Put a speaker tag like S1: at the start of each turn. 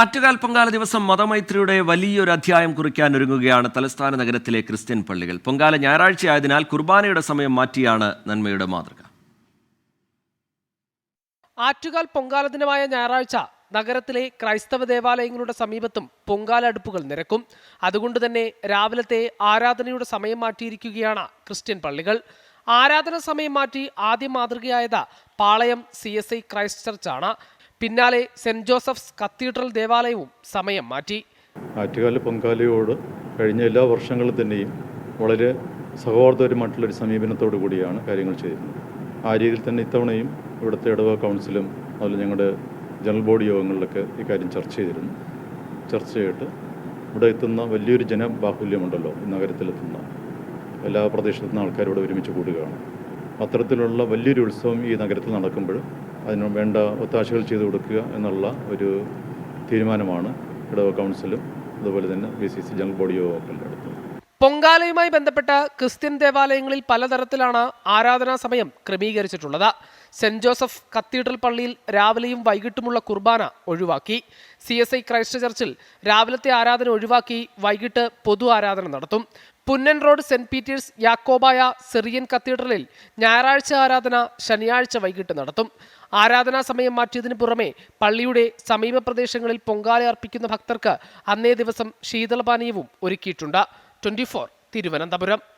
S1: ആറ്റുകാൽ പൊങ്കാല ദിവസം മതമൈത്രിയുടെ വലിയൊരു അധ്യായം കുറിക്കാൻ ഒരുങ്ങുകയാണ് തലസ്ഥാന നഗരത്തിലെ ക്രിസ്ത്യൻ പള്ളികൾ. പൊങ്കാല ഞായറാഴ്ചയായതിനാൽ കുർബാനയുടെ സമയം മാറ്റിയാണ് നന്മയുടെ മാതൃക.
S2: ആറ്റുകാൽ പൊങ്കാല ദിനമായ ഞായറാഴ്ച നഗരത്തിലെ ക്രൈസ്തവ ദേവാലയങ്ങളുടെ സമീപത്തും പൊങ്കാല അടുപ്പുകൾ നിരക്കും. അതുകൊണ്ട് തന്നെ രാവിലത്തെ ആരാധനയുടെ സമയം മാറ്റിയിരിക്കുകയാണ് ക്രിസ്ത്യൻ പള്ളികൾ. ആരാധന സമയം മാറ്റി ആദ്യം മാതൃകയായത് Palayam C S I Christ ചർച്ചാണ്. പിന്നാലെ സെന്റ് ജോസഫ്സ് കത്തീഡ്രൽ ദേവാലയവും സമയം മാറ്റി.
S3: ആറ്റുകാല പൊങ്കാലയോട് കഴിഞ്ഞ എല്ലാ വർഷങ്ങളും തന്നെയും വളരെ സഹോദരമായിട്ടുള്ളൊരു സമീപനത്തോടു കൂടിയാണ് കാര്യങ്ങൾ ചെയ്യുന്നത്. ആ രീതിയിൽ തന്നെ ഇത്തവണയും ഇവിടുത്തെ ഇടവ കൗൺസിലും അതുപോലെ ഞങ്ങളുടെ ജനറൽ ബോഡി യോഗങ്ങളിലൊക്കെ ഇക്കാര്യം ചർച്ച ചെയ്തിരുന്നു. ചർച്ച ചെയ്തിട്ട് ഇവിടെ എത്തുന്ന വലിയൊരു ജനബാഹുല്യമുണ്ടല്ലോ ഈ നഗരത്തിലെത്തുന്ന എല്ലാ പ്രദേശത്തു നിന്ന് ആൾക്കാർ ഇവിടെ ഒരുമിച്ച് കൂടുകയാണ്. അത്തരത്തിലുള്ള വലിയൊരു ഉത്സവം ഈ നഗരത്തിൽ നടക്കുമ്പോൾ അതിന് വേണ്ട ഒത്താശകൾ ചെയ്തു കൊടുക്കുക എന്നുള്ള ഒരു തീരുമാനമാണ് ഇടവ കൗൺസിലും അതുപോലെ തന്നെ B C C general body യോഗങ്ങളുടെ അടുത്ത്.
S2: പൊങ്കാലയുമായി ബന്ധപ്പെട്ട ക്രിസ്ത്യൻ ദേവാലയങ്ങളിൽ പലതരത്തിലാണ് ആരാധനാ സമയം ക്രമീകരിച്ചിട്ടുള്ളത്. സെന്റ് ജോസഫ് കത്തീഡ്രൽ പള്ളിയിൽ രാവിലെയും വൈകിട്ടുമുള്ള കുർബാന ഒഴിവാക്കി. സി എസ് ഐ ക്രൈസ്റ്റ് ചർച്ചിൽ രാവിലത്തെ ആരാധന ഒഴിവാക്കി വൈകിട്ട് പൊതു ആരാധന നടത്തും. Punnen road saint Peter's Yakobaya Syrian കത്തീഡ്രലിൽ ഞായറാഴ്ച ആരാധന ശനിയാഴ്ച വൈകിട്ട് നടത്തും. ആരാധനാ സമയം മാറ്റിയതിനു പുറമെ പള്ളിയുടെ സമീപ പ്രദേശങ്ങളിൽ പൊങ്കാല അർപ്പിക്കുന്ന ഭക്തർക്ക് അന്നേ ദിവസം ശീതളപാനീയവും ഒരുക്കിയിട്ടുണ്ട്. ട്വന്റി തിരുവനന്തപുരം.